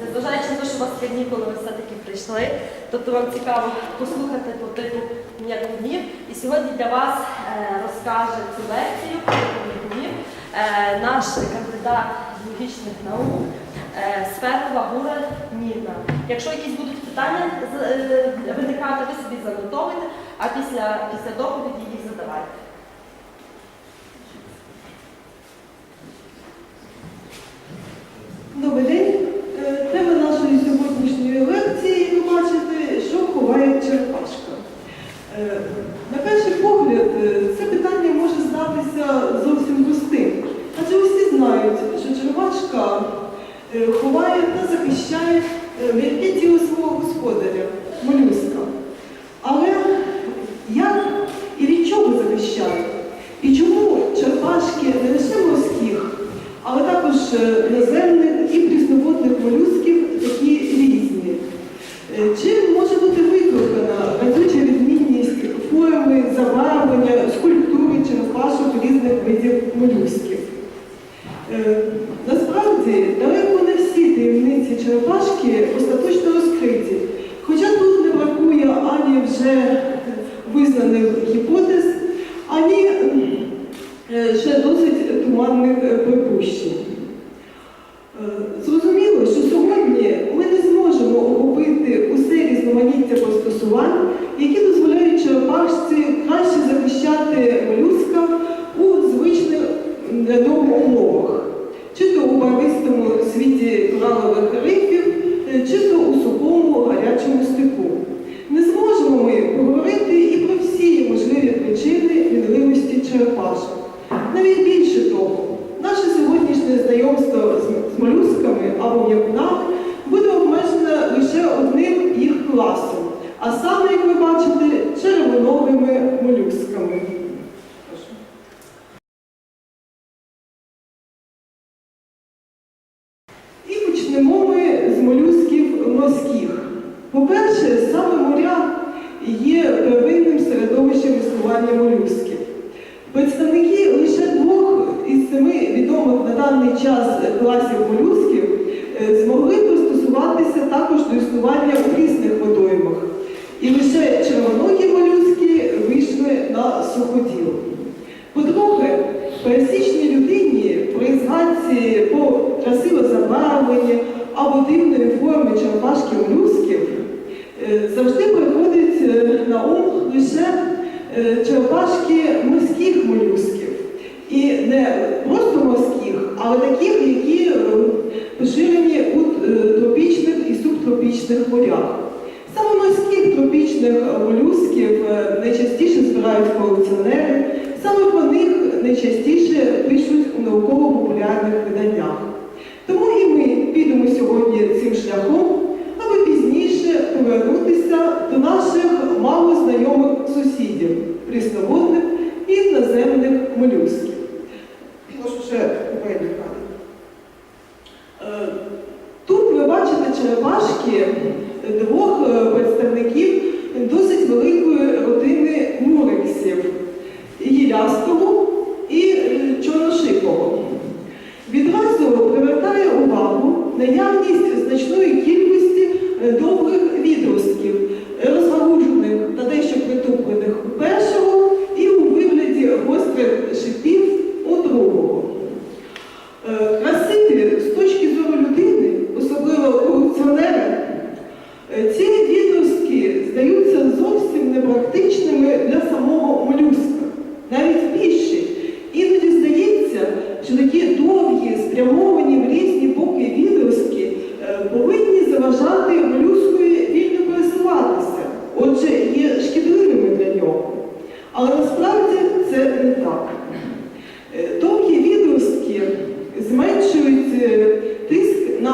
Незважаючи на те, що у вас є дні, коли ви все-таки прийшли, тобто вам цікаво послухати по типу м'яких днів. І сьогодні для вас е, розкаже цю лекцію про типу днів е, наш кандидат біологічних наук е, Сферова Гура Ніна. Якщо якісь будуть питання виникати, ви собі занотовуйте, а після, після доповіді їх задавайте. великих бачити червоновими молюсками. трошки морських молюсків. І не просто морських, але таких, які е, поширені у е, тропічних і субтропічних морях. Саме морських тропічних молюсків е, найчастіше збирають колекціонери, саме про них найчастіше пишуть у науково-популярних виданнях. Тому і ми підемо сьогодні цим шляхом, аби пізніше повернутися до наших мало знайомих сусідів прісноводних і наземних молюсків. Е, тут ви бачите черепашки двох е, представників досить великої родини муриксів гілястого і е, чорношипого. Відразу привертає увагу наявність значної кількості довгих відростків.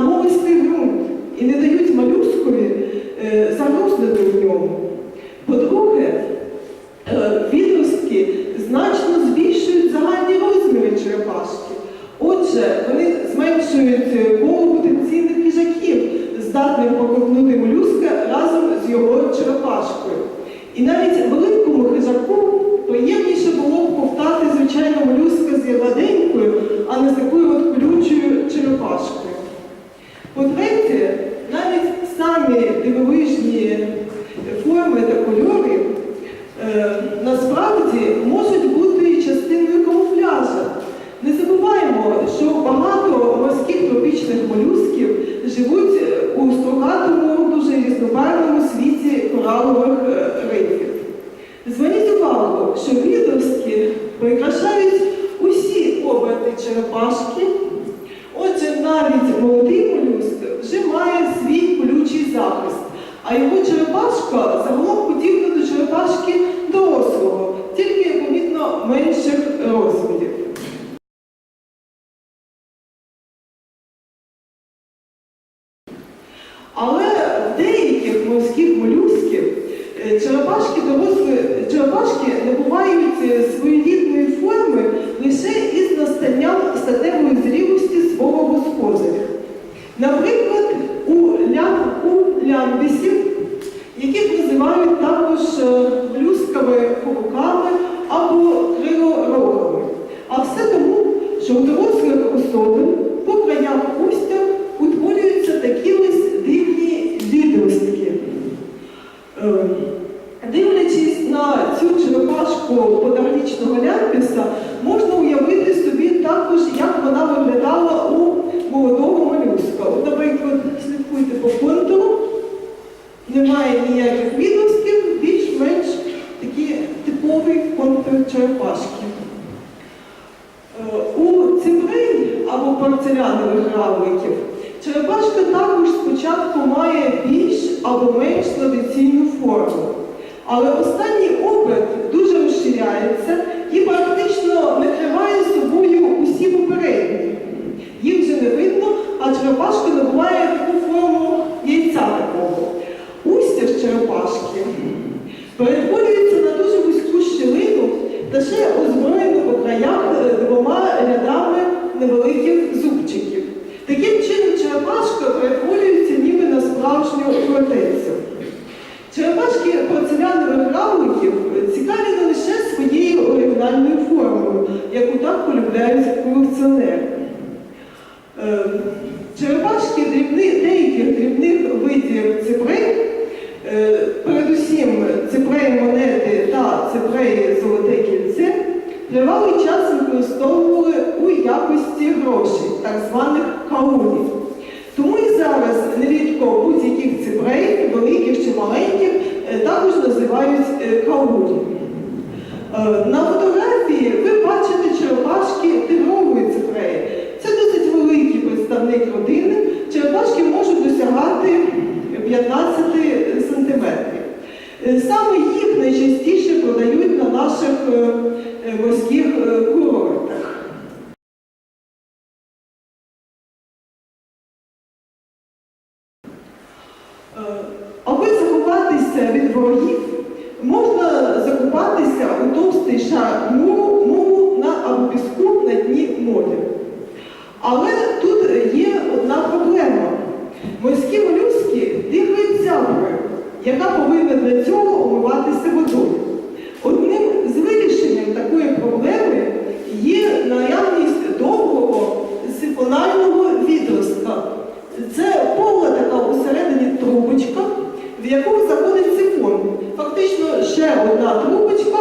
на мовистий ґрунт і не дають різнобарвному світі коралових е, рифів. Зверніть увагу, що відовські прикрашають усі оберти черепашки. Отже, навіть молодий молюск вже має свій колючий захист, а його черепашка загалом подібна до черепашки дорослого, тільки помітно менших розмірів. Але в деяких морських молюсків е, черепашки дорослі черепашки набувають е, своєрідної форми лише із настанням статевої зрілості свого господаря. Наприклад, у, лям, у лямбісів, яких називають також е, кубуками або крилорогами. А все тому, що у дорослих особин по краях устя утворюються такі ось дивні відростки. Е, Дивлячись на цю черепашку подарічного лямпіса, можна уявити собі також, як вона виглядала у молодого молюска. От, наприклад, слідкуйте по контуру, немає ніяких відростків, більш-менш такий типовий контур черепашки. Е, У цимбрей або порцелянових равликів черепашка також спочатку має більш або менш традиційну форму. Але останній оберт дуже розширяється і практично накриває собою усі попередні. Їх вже не видно, а черепашка набуває таку форму яйця такого. Устя ж черепашки перетворюється на дуже вузьку щілину та ще озброєну по краях е, двома рядами невеликих зубчиків. Таким чином черепашка перетворюється ніби на справжню фортецю. Черепашки порцелянових равликів цікаві не лише своєю оригінальною формою, яку так полюбляють колекціонери. Е, Черепашки дрібни, деяких дрібних видів ципрей, е, передусім ципреї монети та ципреї золоте кільце, час використовували у якості грошей, так званих каунів. Тому і зараз нерідко будь-яких ципрей, великих чи маленьких, е, також називають е, кауні. Е, На фотографії ви бачите черепашки тигрової ципреї. Це досить великий представник родини. Черепашки можуть досягати 15 сантиметрів. Е, Саме їх найчастіше продають на наших е, е, морських курортах. Аби заховатися від ворогів, можна закопатися у товстий шар муру, муру на або піску на дні моря. Але тут є одна проблема. Морські молюски дихають зяброю, яка повинна для цього омиватися водою. Одним з вирішенням такої проблеми є наявність довгого сифонального відростка. Це повна така усередині трубочка, в яку заходить сифон. Фактично ще одна трубочка,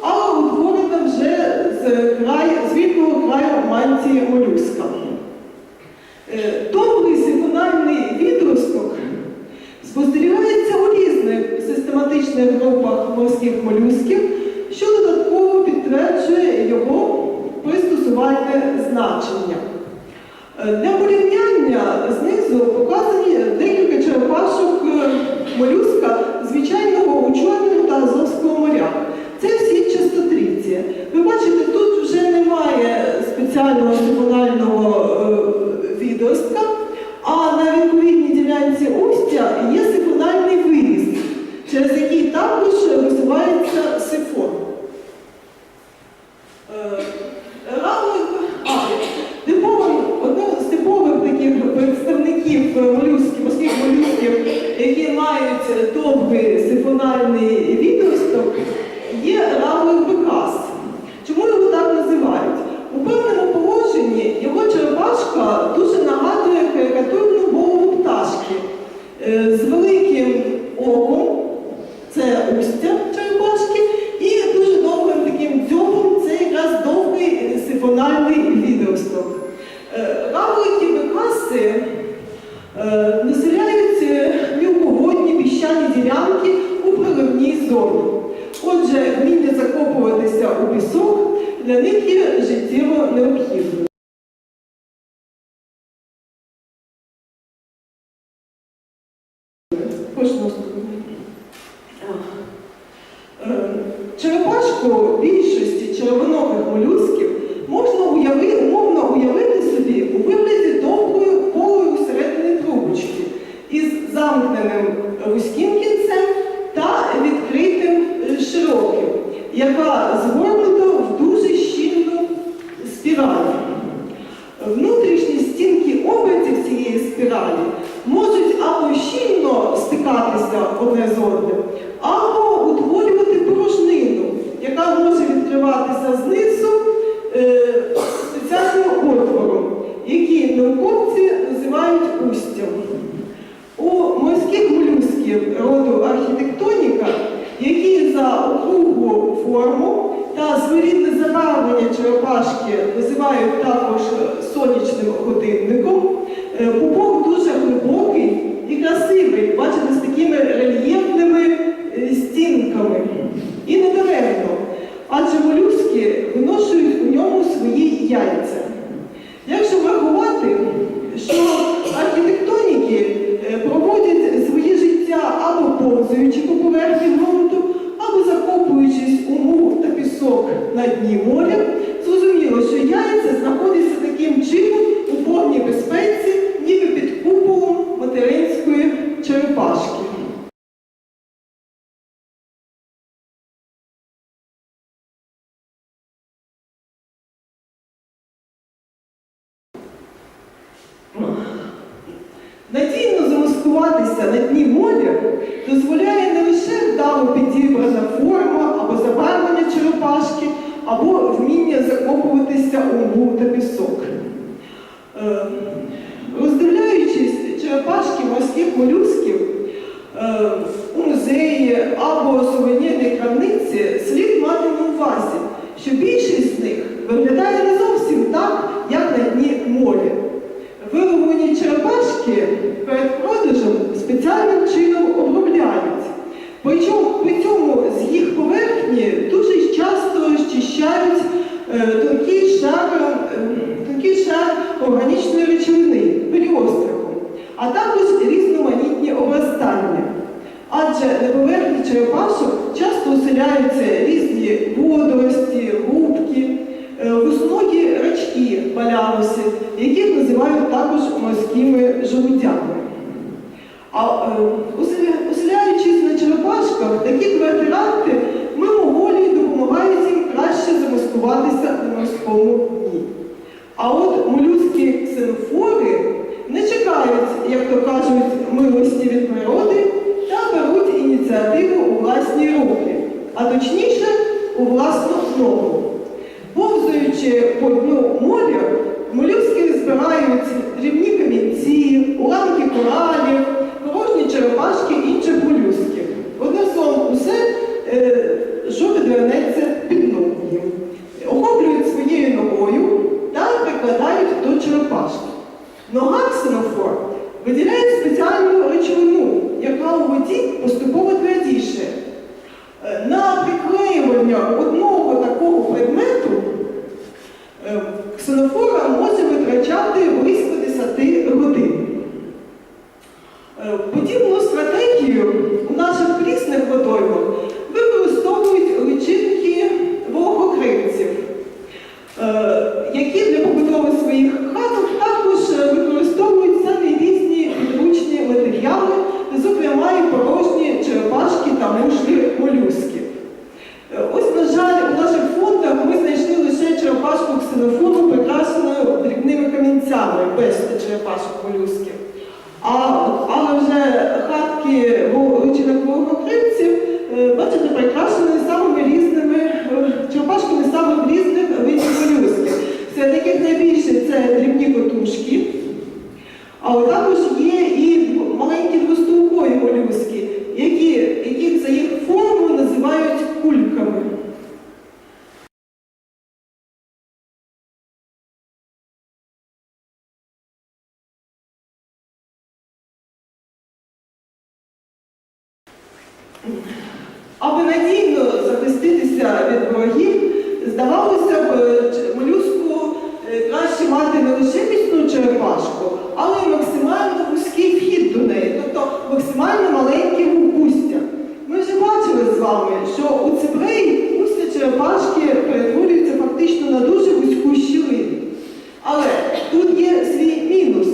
але утворена вже з, краю, з краю мантії молюска. Е, Довгий сифональний відросток спостерігається групах морських молюсків, що додатково підтверджує його пристосувальне значення. Е, Для порівняння знизу o яка згодна відміняється. А е, оселяючись на черепашках, такі квартиранти мимоволі допомагають їм краще замаскуватися у морському дні. А от молюдські ксенофори не чекають, як то кажуть, милості від природи та беруть ініціативу у власні руки, а точніше у власну ногу. Повзуючи по дну моря, молюски збирають дрібні камінці, уламки коралів черепашки, інше полюски. Одне словом, усе, е, що відвернеться під ногу. Охоплюють своєю ногою та прикладають до черепашки. Нога ксенофор виділяє спеціальну речовину. найбільше це дрібні котушки, а також є і маленькі двостовкові молюски, які, які за їх форму називають кульками. Аби надійно захиститися від ворогів, здавалося б, е, молюску краще мати не лише міцну черепашку, але й максимально вузький вхід до неї, тобто максимально маленькі вупустя. Ми вже бачили з вами, що у цибреї устя черепашки перетворюються фактично на дуже вузьку щілину. Але тут є свій мінус.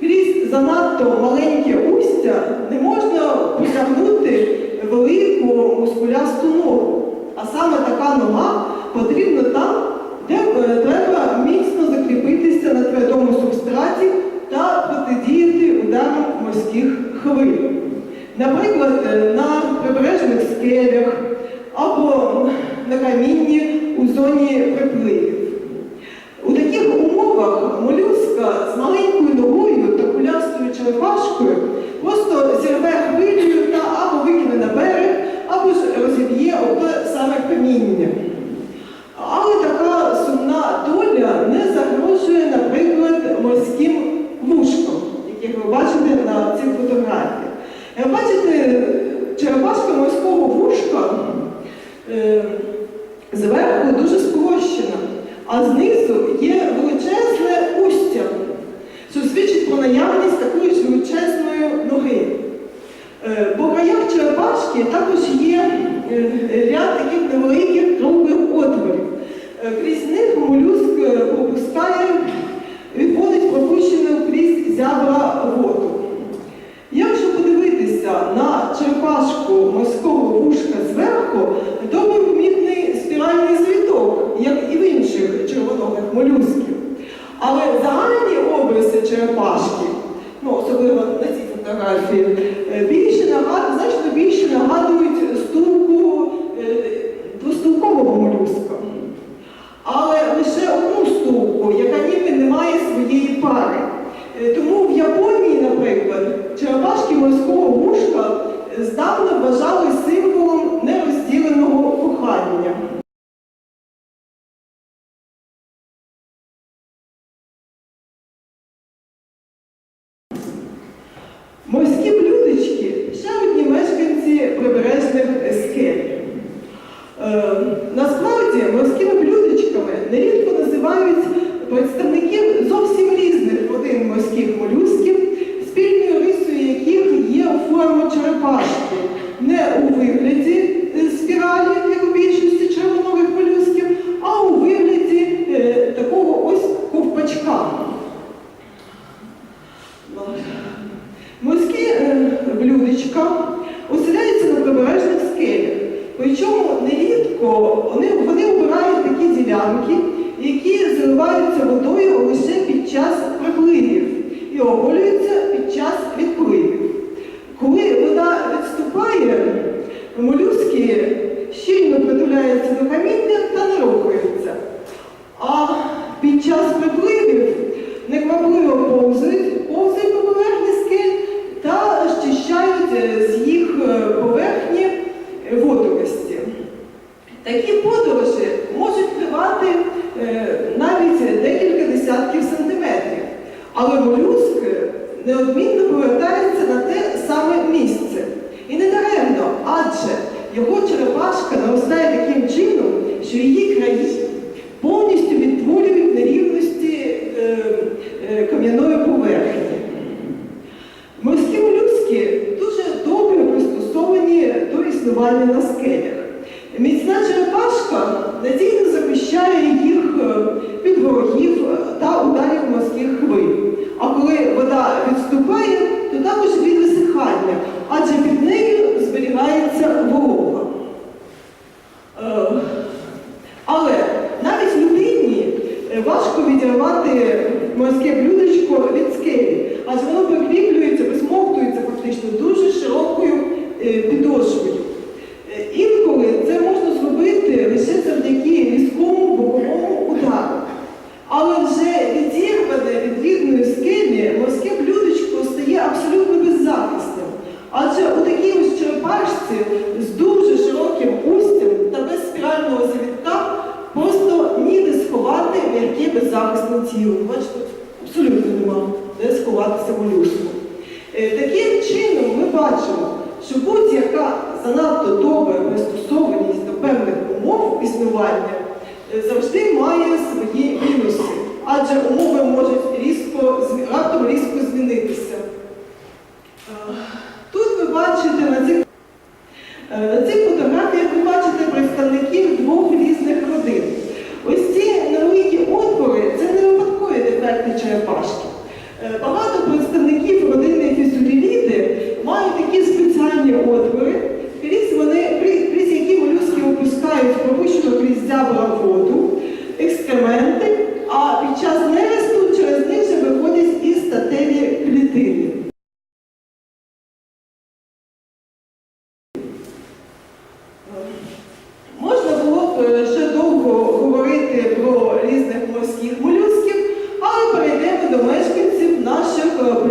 Крізь занадто маленьке устя не можна потягнути велику мускулясту ногу. А саме така нога потрібна там, де е, треба міцно закріпитися на твердому субстраті та протидіяти ударам морських хвиль. Наприклад, е, на прибережних скелях або на камінні у зоні припливів. У таких умовах молюска з маленькою ногою та кулястою черепашкою просто зірве хвилею та або викине на берег, або ж розіб'є об те саме каміння. Але така сумна доля не загрожує, наприклад, морським вушкам, яких ви бачите на цих фотографіях. Як бачите, черепашка морського вушка е, зверху дуже спрощена, а знизу є величезне устя, що свідчить про наявність такої ж величезної ноги. Е, По краях черепашки також є е, ряд таких невеликих круглих отворів. Е, Крізь них молюск е, пропускає, відводить пропущену крізь зябра воду. Якщо подивитися на черепашку морського вушка зверху, то ви помітний спіральний звіток, як і в інших червоногих молюсків. Але загальні обриси черепашки, ну особливо на цій фотографії, е, більше нагадують, значно більше нагадують стулку двостулкового молюска. Але лише одну стулку, яка ніби не має своєї пари. Е, Тому в Японії, наприклад, черепашки морського вушка здавна вважали символом нерозділеного кохання. Морські блюдечки ще одні мешканці прибережних скель. Е, Насправді морськими блюдечками нерідко називають представників зовсім різних родин морських молюсків, спільною рисою яких є черепашки, не у вигляді е, спіралі, як у більшості червонових молюсків, а у вигляді е, такого ось ковпачка. Морські е, блюдечка оселяються на прибережних скелях. Причому нерідко вони, вони обирають такі ділянки, які заливаються водою лише під час припливів і оголюються під час відпливів. Коли молюски щільно притуляються до каміння та не рухаються. А під час припливів неквапливо повзають, повзають по поверхні скель та щищають е, з їх е, поверхні водорості. Такі подорожі можуть тривати е, навіть декілька десятків сантиметрів, але молюск неодмінно повертається на те саме місце. І не даремно, адже його черепашка наростає таким чином, що її краї повністю відтворюють нерівності е, е, кам'яної поверхні. Морські молюски дуже добре пристосовані до існування на скелях. Міцна черепашка надійно захищає їх е, від ворогів та ударів морських хвиль. А коли вода відступає, то також від висихання, адже під нею зберігається волога. Е, Але навіть людині е, важко відірвати морське блюдечко від скелі, адже воно прикріплюється, присмоктується фактично дуже широкою е, підошвою.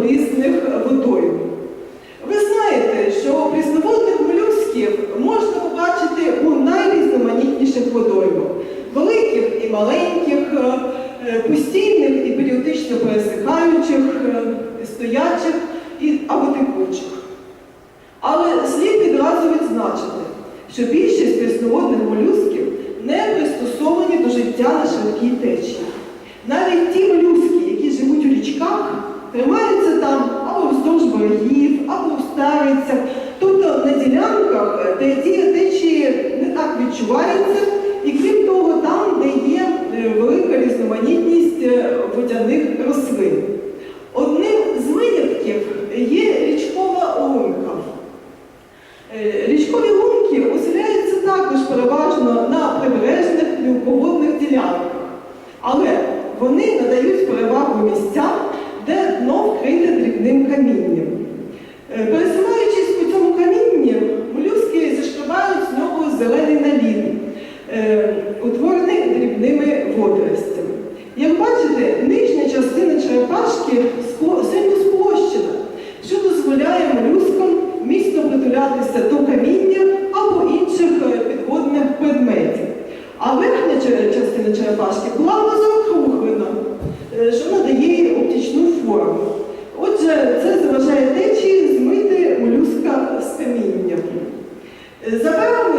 лісних видовищ.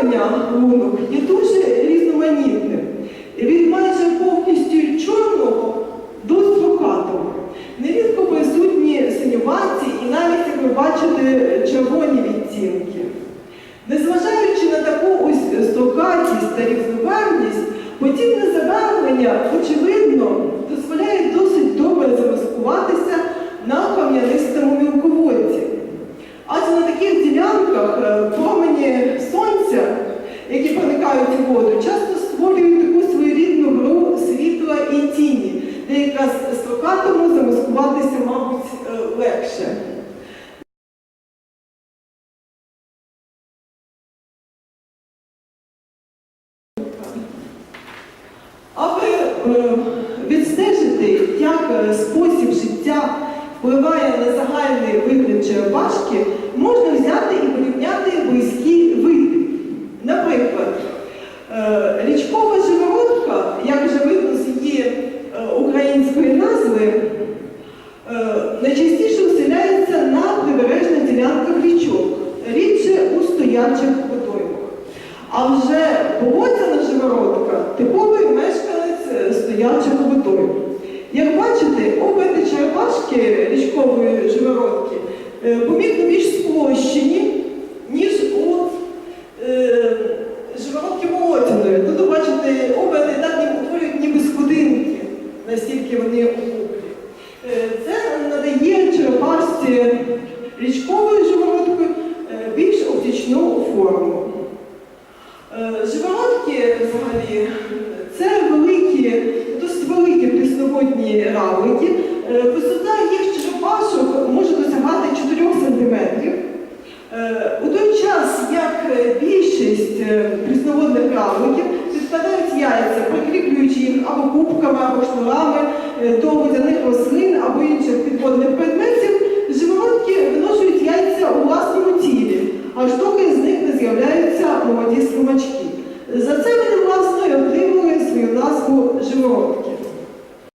доганяли онук і дідусь, Е, відстежити, як е, спосіб життя впливає на загальний вигляд черепашки, можна взяти і порівняти близькі види. Наприклад, е, річкова живородка, як вже видно з її української назви, найчастіше оселяється на прибережних ділянках річок, рідше у стоячих водоймах. А вже поводяна живородка типовий метод стоячим водою. Як бачите, обидві черепашки річкової живородки е, помітно більш сплощені, ніж у е, живородки молотяної. Тут, бачите, обидві так утворюють ніби сходинки, настільки вони.